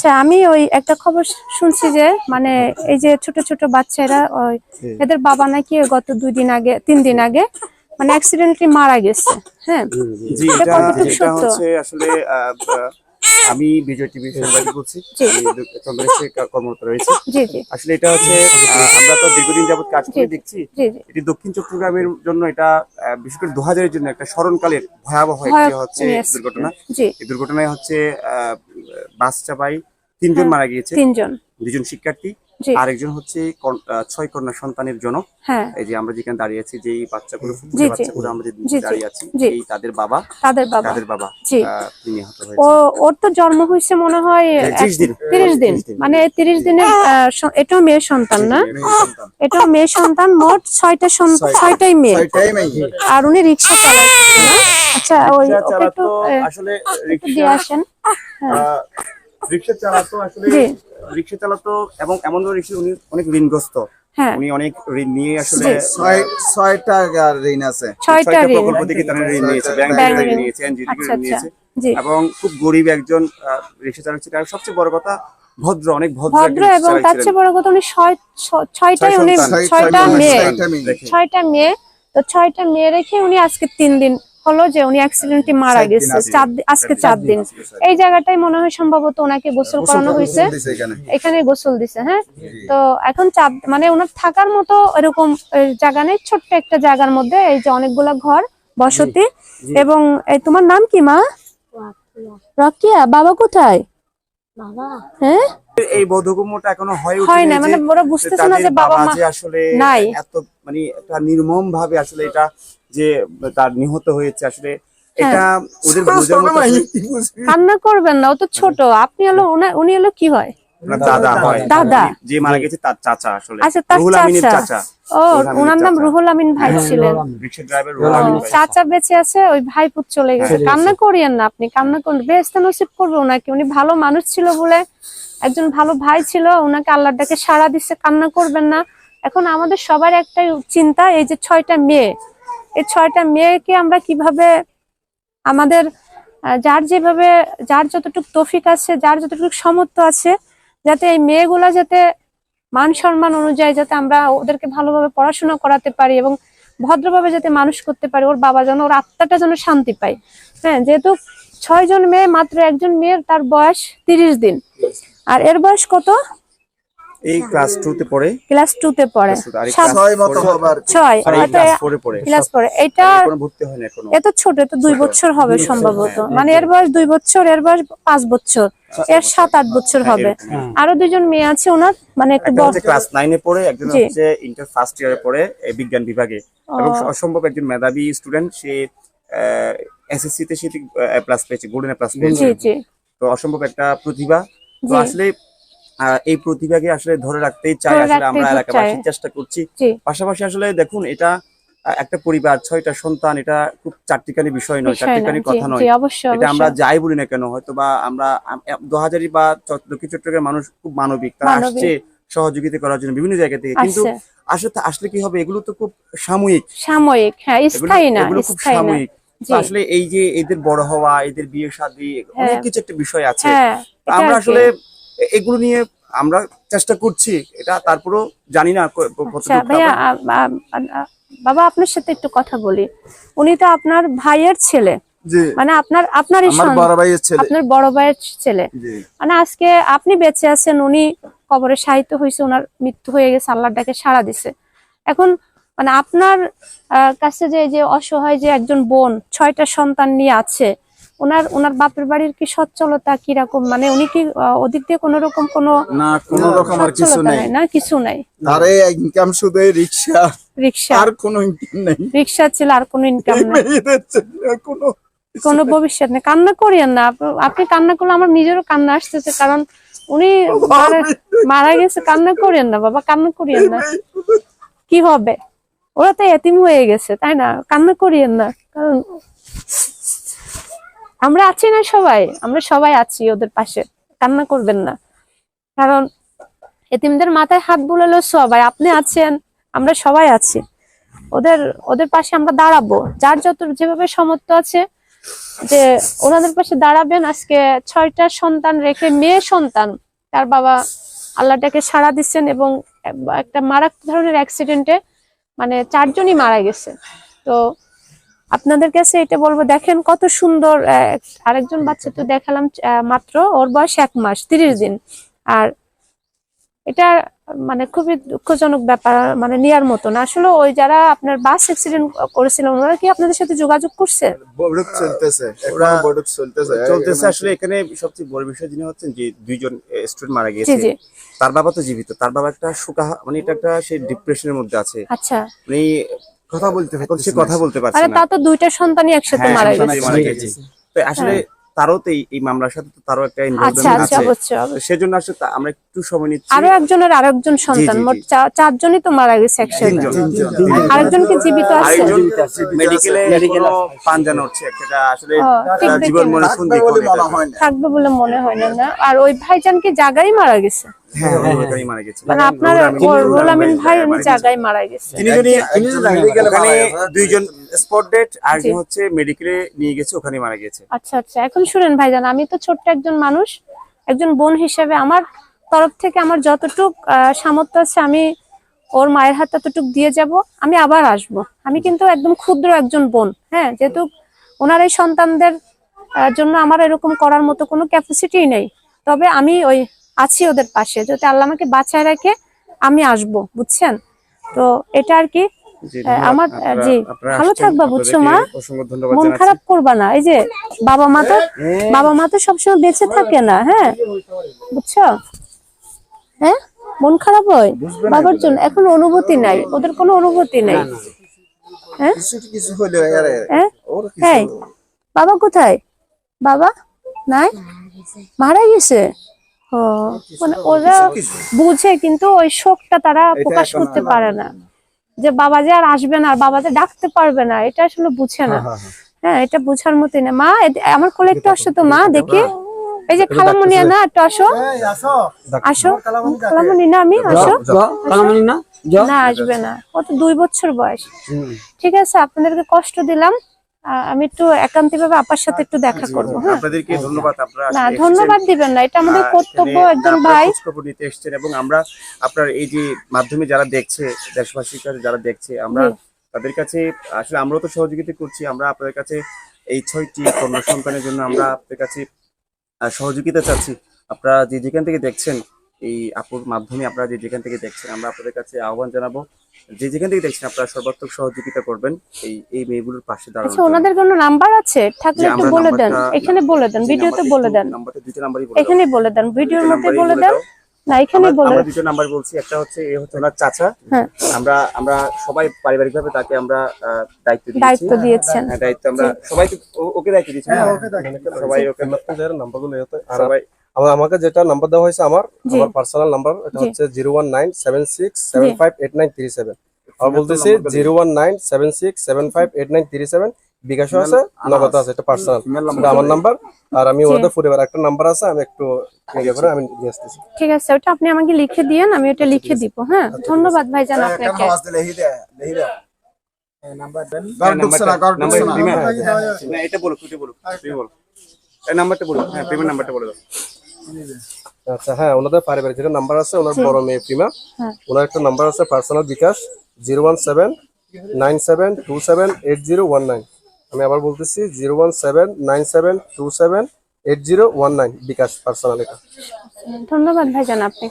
আচ্ছা আমি ওই একটা খবর শুনছি যে মানে এই যে ছোট ছোট বাচ্চারা ওই এদের বাবা নাকি গত দুই দিন আগে তিন দিন আগে মানে অ্যাক্সিডেন্টলি মারা গেছে হ্যাঁ? জি এটা? হচ্ছে আসলে আমি বিজয় টিভি সাংবাদিক বলছি কর্মরত রয়েছে। জি জি। আসলে এটা হচ্ছে আমরা তো দীর্ঘদিন যাবত কাজ করে দেখছি এটি দক্ষিণ চট্টগ্রামের জন্য এটা আহ, বিশেষ করে দু হাজারের জন্য একটা স্মরণকালের ভয়াবহ একটি হচ্ছে দুর্ঘটনা। এই দুর্ঘটনায় হচ্ছে বাস চাপাই তিনজন হ্যাঁ। মারা গিয়েছে তিনজন দুজন শিক্ষার্থী আরেকজন হচ্ছে ছয় কন্যা সন্তানের জনক। হ্যাঁ। এই যে আমরা যেখানে দাঁড়িয়ে আছি যে বাচ্চাগুলো। বাচ্চাগুলো আমরা যে দাঁড়িয়ে আছি এই তাদের বাবা তাদের বাবা। তাদের বাবা তিনি হয়েছে। ওর তো জন্ম হয়েছে মনে হয় ত্রিশ দিন। তিরিশ দিন। মানে তিরিশ দিনের আহ, এটাও মেয়ে সন্তান না? এটাও মেয়ে সন্তান মোট ছয়টা সন- ছয়টাই মেয়ে। আর উনি রিক্সা চালাচ্ছেন আচ্ছা ওই একটু আসলে দিয়ে আসেন। আহ, রিক্সা চালাতো আসলে রিক্সা চালাতো এবং এমন ধরে রিক্সা উনি অনেক ঋণগ্রস্ত। হ্যাঁ। উনি অনেক ঋণ নিয়ে আসলে ছয় ছয়টা ঋণ আছে। ছয়টা ছয়টা প্রকল্প থেকে তারা ঋণ নিয়েছে ব্যাংক ব্যাংক থেকে ঋণ। নিয়েছে এনজিও থেকে আচ্ছা ঋণ আচ্ছা। নিয়েছে। এবং খুব গরিব একজন আহ, রিক্সা চালক ছিল আর সবচেয়ে বড় কথা ভদ্র অনেক ভদ্র ভদ্র এবং তার চেয়ে বড় কথা উনি ছয় ছ- ছয়টাই উনি ছয়টা মেয়ে। ছয়টা মেয়ে। তো ছয়টা মেয়ে রেখে উনি আজকে তিন দিন হলো যে উনি অ্যাক্সিডেন্টে মারা গেছে। আজকে। চার আজকে চার দিন। এই জায়গাটায় মনে হয় সম্ভবত ওনাকে গোসল করানো হয়েছে। এখানে। গোসল দিছে হ্যাঁ? তো এখন চাপ মানে ওনার থাকার মতো এরকম জায়গা নেই। ছোট্ট একটা জায়গার মধ্যে এই যে অনেকগুলা ঘর বসতি। এবং এই তোমার নাম কি মা? রকিয়া। বাবা কোথায়? বাবা। হ্যাঁ? এই বোধগম্যটা এখনও হয়ে হয় ওঠেনি না মানে ওরা বুঝতেছে না যে বাবা মা আসলে নাই। এত মানে নির্মম ভাবে আসলে এটা যে তার নিহত হয়েছে আসলে এটা ওদের বোঝার মতো কান্না করবেন না ও তো ছোট। আপনি হলো উনি হলো কি হয়? দাদা হয়। দাদা। যে মারা গেছে তার চাচা আসলে। আচ্ছা, তার চাচা। চাচা। ও ওনার নাম রুহুল আমিন ভাই ছিলেন। রিক্সা ড্রাইভার রুহুল আমিন ভাই। চাচা বেঁচে আছে ওই ভাইপুত চলে গেছে। কান্না করিয়েন না আপনি কান্না করুন বেস্তা নসিব করবে ওনাকে। উনি ভালো মানুষ ছিল বলে একজন ভালো ভাই ছিল ওনাকে আল্লাহর ডাকে সাড়া দিচ্ছে কান্না করবেন না। এখন আমাদের সবার একটাই চিন্তা এই যে ছয়টা মেয়ে। এই ছয়টা মেয়েকে আমরা কীভাবে আমাদের যার যেভাবে, যার যতটুকু তফিক আছে, যার যতটুকু সমর্থ আছে, যাতে এই মেয়েগুলা যাতে মান সম্মান অনুযায়ী যাতে আমরা ওদেরকে ভালোভাবে পড়াশোনা করাতে পারি এবং ভদ্রভাবে যাতে মানুষ করতে পারে, ওর বাবা যেন, ওর আত্মাটা যেন শান্তি পায়। হ্যাঁ যেহেতু ছয় জন মেয়ে, মাত্র একজন মেয়ের তার বয়স তিরিশ দিন। আর এর বয়স কত? এই ক্লাস টু তে পড়ে? ক্লাস টু তে পড়ে। Class two তে, আর এই সাত- class ছয় মতো four- হবার ছয় আর এই হয়তো পড়ে। ক্লাস পড়ে এটা কোনো ভর্তি হয়নি এখনও। এত ছোট এত দুই বছর হবে সম্ভবত। হ্যাঁ, মানে এর বয়স দুই বছর এর বয়স পাঁচ বছর। এর সাত আট বছর হ্যাঁ, হবে। আরও দুইজন মেয়ে আছে ওনার মানে একটু বড় ক্লাস নাইনে পড়ে একজন হচ্ছে ইন্টার ফার্স্ট ইয়ারে পড়ে এই বিজ্ঞান বিভাগে। এবং অসম্ভব একজন মেধাবী স্টুডেন্ট সে এসএসসি তে সে প্লাস পেয়েছে গোল্ডেন প্লাস পেয়েছে জি জি। তো অসম্ভব একটা প্রতিভা। তো আসলে এই প্রতিভাকে আসলে ধরে রাখতেই চাই আসলে আমরা তো এলাকাবাসী চেষ্টা করছি। পাশাপাশি আসলে দেখুন এটা একটা পরিবার ছয়টা সন্তান এটা খুব চারটিখানি বিষয় নয় বিষয় না চারটিখানি কথা নয়। এটা আমরা যাই বলি না কেন হয়তো বা আমরা দু হাজারি বা দক্ষিণ চট্টগ্রামের মানুষ খুব মানবিক তারা আসছে সহযোগিতা করার জন্য বিভিন্ন জায়গা থেকে। কিন্তু আসলে আসলে কি হবে? এগুলো তো খুব সাময়িক। সাময়িক হ্যাঁ স্থায়ী না খুব সাময়িক। আসলে এই যে এদের বড় হওয়া এদের বিয়ে শাদী অনেক হ্যাঁ। কিছু একটা বিষয় আছে। হ্যাঁ আমরা আসলে এগুলো নিয়ে আমরা চেষ্টা করছি এটা তারপরেও জানি না আচ্ছা বাবা আপনার সাথে একটু কথা বলি। উনি তো আপনার ভাইয়ের ছেলে। মানে আপনার আপনারই ছেলে। আপনার বড় ভাইয়ের ছেলে। মানে আজকে আপনি বেঁচে আছেন উনি কবরে সাহিত্য হয়েছে ওনার মৃত্যু হয়ে গেছে আল্লাহর ডাকে সাড়া দিছে। এখন মানে আপনার কাছে যে যে অসহায় যে একজন বোন ছয়টা সন্তান নিয়ে আছে ওনার ওনার বাপের বাড়ির কি সচ্ছলতা কীরকম? মানে উনি কি ওদিক দিয়ে কোনো রকম কোনো না কোন রকম আর কিছু নাই। না কিছু নাই। তারে ইনকাম শুধু এই রিক্সা রিক্সা আর কোনো ইনকাম নেই। রিক্সা ছিল আর কোনো ইনকাম নেই। কোনো কোনো ভবিষ্যৎ নেই। কান্না করিয়েন না। আপনি কান্না করলে আমার নিজেরও কান্না আসতেছে কারণ উনি মারা গেছে কান্না করিয়েন না বাবা কান্না করিয়েন না। কি হবে? ওরা তো এতিম হয়ে গেছে তাই না? কান্না করিয়েন না। কারণ আমরা আছি না সবাই, আমরা সবাই আছি ওদের পাশে, কান্না করবেন না। কারণ এতিমদের মাথায় হাত বুলালো সবাই আপনি আছেন, আমরা সবাই আছি। ওদের ওদের পাশে আমরা দাঁড়াবো। যার যত, যেভাবে সামর্থ্য আছে, যে ওনাদের পাশে দাঁড়াবেন, আজকে ছয়টা সন্তান রেখে, মেয়ে সন্তান, তার বাবা আল্লাহটাকে সাড়া দিচ্ছেন এবং একটা মারাত্মক ধরনের অ্যাক্সিডেন্টে মানে চারজনই মারা গেছে। তো আপনাদের কাছে এটা বলব দেখেন কত সুন্দর আহ, আরেকজন বাচ্চা তো দেখালাম আহ, মাত্র ওর বয়স এক মাস তিরিশ দিন। আর এটা মানে খুবই দুঃখজনক ব্যাপার মানে নেয়ার মতন আসলে ওই যারা আপনার বাস অ্যাক্সিডেন্ট করেছিলেন ওনারা কি আপনাদের সাথে যোগাযোগ করছে? চলতেছে চলতেছে। আসলে এখানে সবচেয়ে বড় বিষয় যিনি হচ্ছেন যে দুইজন স্টুডেন্ট মারা গিয়েছে। জি। তার বাবা তো জীবিত তার বাবা একটা সুখা মানে এটা একটা সে ডিপ্রেশনের মধ্যে আছে। আচ্ছা। মানে কথা বলতে পারছে কথা বলতে পারছে না। তা তো দুইটা সন্তানই একসাথে হ্যাঁ, মারা গেছে। আসলে তারও তো এই- মামলার সাথে তো তারও একটা আচ্ছা ইনভলভমেন্ট আচ্ছা আছে। তো অবশ্যই। সেজন্য আসলে আমরা একটু সময় নিচ্ছি। আরও একজনের আরেকজন সন্তান মোট চারজনই তো মারা গেছে একসাথে। আরেকজন কি জীবিত আছে। আরেকজন মেডিকেলে পাঞ্জা নড়ছে আসলে। জীবন মনে থাকবে বলে মনে হয় না। থাকবে বলে মনে হয় না আর ওই ভাইজান কি জায়গায় মারা গেছে? হ্যাঁ উনি ওখানেই মারা গেছে। মানে আপনার রোল আমিন ভাই উনি জায়গায় মারা গেছে। দুইজন স্পট ডেট আর জি। হচ্ছে মেডিকেলে নিয়ে গেছে ওখানে মারা গেছে আচ্ছা আচ্ছা। এখন শুনেন ভাইজান আমি তো ছোট্ট একজন মানুষ একজন বোন হিসেবে আমার তরফ থেকে আমার যতটুক সামর্থ্য আছে আমি ওর মায়ের হাত ততটুক দিয়ে যাব আমি আবার আসব। আমি কিন্তু একদম ক্ষুদ্র একজন বোন হ্যাঁ? যেহেতু ওনার এই সন্তানদের জন্য আমার এরকম করার মতো কোনো ক্যাপাসিটি নেই। তবে আমি ওই আছি ওদের পাশে যাতে আল্লাহ আমাকে বাঁচায় রাখে আমি আসব বুঝছেন? তো এটা আর কি। আমার জি ভালো থাকবা বুঝছ মা? মন খারাপ করবা না। এই যে বাবা মা তো বাবা মা তো সবসময় বেঁচে থাকে না হ্যাঁ? বুঝছ? হ্যাঁ? মন খারাপ হয়? বাবার জন্য এখন অনুভূতি নাই। ওদের কোনো অনুভূতি নাই। হ্যাঁ? হ্যাঁ? হ্যাঁ। বাবা কোথায়? বাবা? নাই? মারা গেছে? ও মানে ওরা বুঝে কিন্তু ওই শোকটা তারা প্রকাশ করতে পারে না। যে বাবা যে আর আসবে না আর বাবা যে ডাকতে পারবে না এটা আসলে বুঝে না। হ্যাঁ এটা বুঝার মতই না। মা আমার কোলে একটু আসো তো মা দেখি। এই যে খালামুনি না একটু আসো। আসো। খালামুনি না আমি আসো। খালামুনি না না আসবে না। ও তো দুই বছর বয়স। ঠিক আছে আপনাদেরকে কষ্ট দিলাম। আমি একটু একান্তি ভাবে আপার সাথে একটু দেখা করব হ্যাঁ? আপনাদেরকে ধন্যবাদ আপনারা না ধন্যবাদ দিবেন না এটা আমাদের কর্তব্য একজন ভাই। নিতে এসেছেন এবং আমরা আপনার এই যে মাধ্যমে যারা দেখছে দেশবাসীর কাছে যারা দেখছে আমরা তাদের কাছে আসলে আমরাও তো সহযোগিতা করছি আমরা আপনাদের কাছে এই ছয়টি কন্যা সন্তানের জন্য আমরা আপনাদের কাছে সহযোগিতা চাচ্ছি। আপনারা যে যেখান থেকে দেখছেন এই আপুর মাধ্যমে আপনারা যে যেখান থেকে দেখছেন আমরা আপনাদের কাছে আহ্বান জানাব যে যেখান থেকে দেখছেন আপনারা সর্বাত্মক সহযোগিতা করবেন এই এই মেয়েগুলোর পাশে দাঁড়ানোর আচ্ছা ওনাদের কোনো নাম্বার আছে? থাকলে একটু বলে দেন। এখানে বলে দেন ভিডিওতে বলে দেন। নাম্বারটা দুইটা নাম্বারই বলে। এখানে বলে দেন ভিডিওর মধ্যে বলে দেন। না এখানে বলে আমরা দুটো নাম্বার বলছি একটা হচ্ছে এ হচ্ছে ওনার চাচা। হ্যাঁ। আমরা আমরা সবাই পারিবারিক ভাবে তাকে আমরা আহ, দায়িত্ব দিয়েছি। দায়িত্ব দিয়েছেন। হ্যাঁ, দায়িত্ব আমরা সবাই ওকে দায়িত্ব দিয়েছি। না? সবাই ওকে নাম্বারগুলো এতে আর সবাই আমার আমাকে যেটা নাম্বার দেওয়া হয়েছে আমার আমার পার্সোনাল নাম্বার এটা হচ্ছে zero one nine seven six seven five eight nine three seven আর বলতেছি zero one nine seven six seven five eight nine three seven বিকাশও আছে নগদ আছে এটা পার্সোনাল এটা আমার নাম্বার আর আমি ওদের পরিবার একটা নাম্বার আছে আমি একটু ইয়ে করে আমি নিয়ে আসতেছি। ঠিক আছে ওটা আপনি আমাকে লিখে দিয়েন আমি ওটা লিখে দিব হ্যাঁ? ধন্যবাদ ভাইজান আপনাকে। নাম্বার দেন। নাম্বার এটা বলো বলো তুই বলো এই নাম্বারটা বলো হ্যাঁ পেমেন্ট নাম্বারটা বলে দাও। আচ্ছা হ্যাঁ ওনাদের পারিবারিক যেটা নাম্বার আছে ওনার বড় মেয়ে প্রিমা। হ্যাঁ। ওনার একটা নাম্বার আছে personal bKash zero one seven nine seven two seven eight zero one nine আমি আবার বলতেছি zero one seven nine seven two seven eight zero one nine bKash personal এটা। ধন্যবাদ ভাইজান আপনি।